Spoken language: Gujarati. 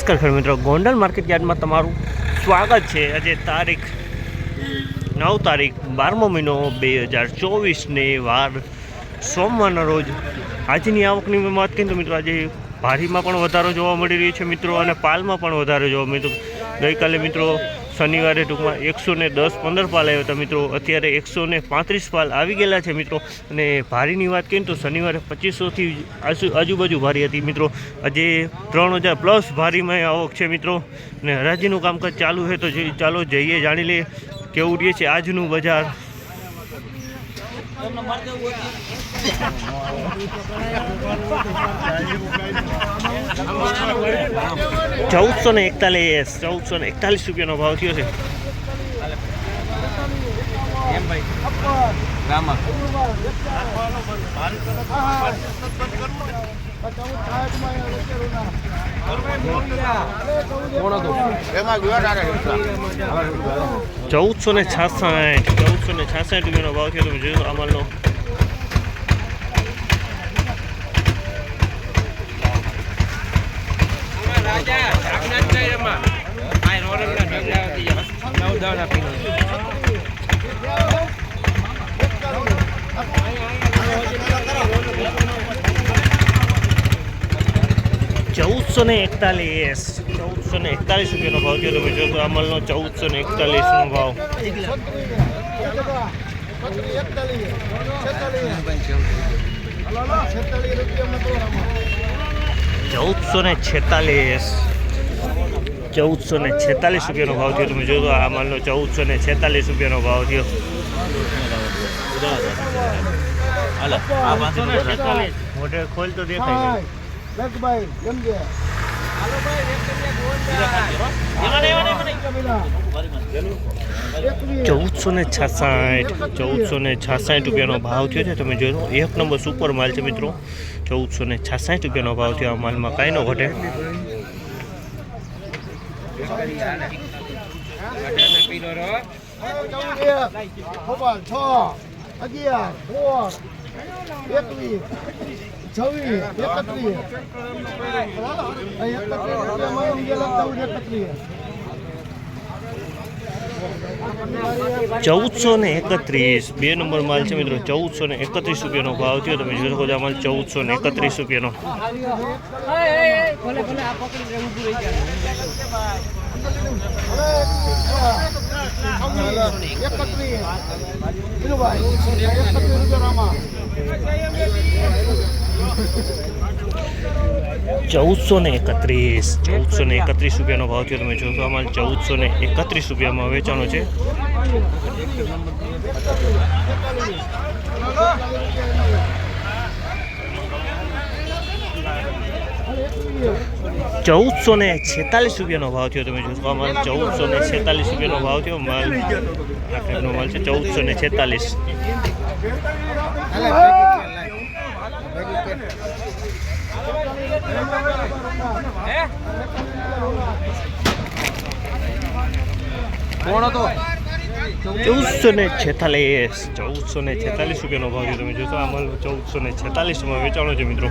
નમસ્કાર ખેડૂત મિત્રો. ગોંડલ માર્કેટ યાર્ડમાં તમારું સ્વાગત છે. આજે તારીખ નવ તારીખ, બારમો મહિનો બે હજાર ચોવીસને વાર સોમવારના રોજ આજની આવકની વાત કરીએ તો મિત્રો આજે ભારીમાં પણ વધારો જોવા મળી રહ્યો છે મિત્રો અને પાલમાં પણ વધારો જોવા મળ્યો. ગઈકાલે મિત્રો શનિવારે ટૂંકમાં એકસો ને દસ, પંદર પાલ આવ્યો હતા મિત્રો. અત્યારે એકસો ને પાંત્રીસ પાલ આવી ગયેલા છે મિત્રો. અને ભારીની વાત કરીએ તો શનિવારે પચીસોથી આજુ, આજુબાજુ ભારી હતી મિત્રો. આજે ત્રણ હજાર પ્લસ ભારીમાં આવક છે મિત્રો. અને હરાજીનું કામકાજ ચાલુ છે તો ચાલો જઈએ, જાણી લઈએ કેવું રહીએ છે આજનું બજાર. ચૌદસો ને એકતાલીસ. ચૌદસો ને એકતાલીસ રૂપિયાનો ભાવ થયો છે. ચૌદસો ને છાસઠ, ચૌદસો ને છાસઠ રૂપિયાનો ભાવ થયો તમે જોયું અમલનો ચૌદસો ને એકતાલીસ. ચૌદસો ને એકતાલીસ રૂપિયાનો ભાવ થયો. તમે તો અમલનો ચૌદસો ને એકતાલીસનો ભાવ. ચૌદસો ને છેતાલીસ. ચૌદસો ને છેતાલીસ રૂપિયાનો ભાવ થયો. તમે જોયો તો આ માલનો ચૌદસો ને છેતાલીસ રૂપિયાનો ભાવ થયો. મોઢે ખોલ તો દેખાય ચૌદસો ને છાસાઠ ચૌદસો ને છાસાઠ રૂપિયાનો ભાવ થયો છે. તમે જોયો એક નંબર સુપર માલ છે મિત્રો. ચૌદસો ને છાસાઠ રૂપિયાનો ભાવ થયો આ માલમાં. કાંઈ ન ઘટે. છ અગિયાર સોળ એકવીસ છવ્વીસ એકત્રીસ એકત્રીસ ચૌદસો ને એકત્રીસ. બે નંબર માલ છે મિત્રો, ચૌદસો ને એકત્રીસ રૂપિયાનો ભાવ થયો. તમે જોઈ શકો છો આ માલ ચૌદસો ને એકત્રીસ રૂપિયાનો. એકત્રીસ. ચૌદસો ને એકત્રીસ. ચૌદસો ને એકત્રીસ રૂપિયાનો ભાવ થયો, તમે જોશો અમારે ચૌદસો ને એકત્રીસ રૂપિયામાં વેચાણો છે. ચૌદસો ને છેતાલીસ રૂપિયાનો ભાવ થયો, તમે જોશો અમારે ચૌદસો ને છેતાલીસ રૂપિયાનો ભાવ થયો. માલ, આ ટાઈપનો માલ છે, ચૌદસો ને છેતાલીસ. ચૌદસો ને છેતાલીસ. ચૌદસો ને છેતાલીસ રૂપિયાનો ભાવ છે. તમે જોશો આ માલ ચૌદસો ને છેતાલીસમાં વેચાણો છે મિત્રો.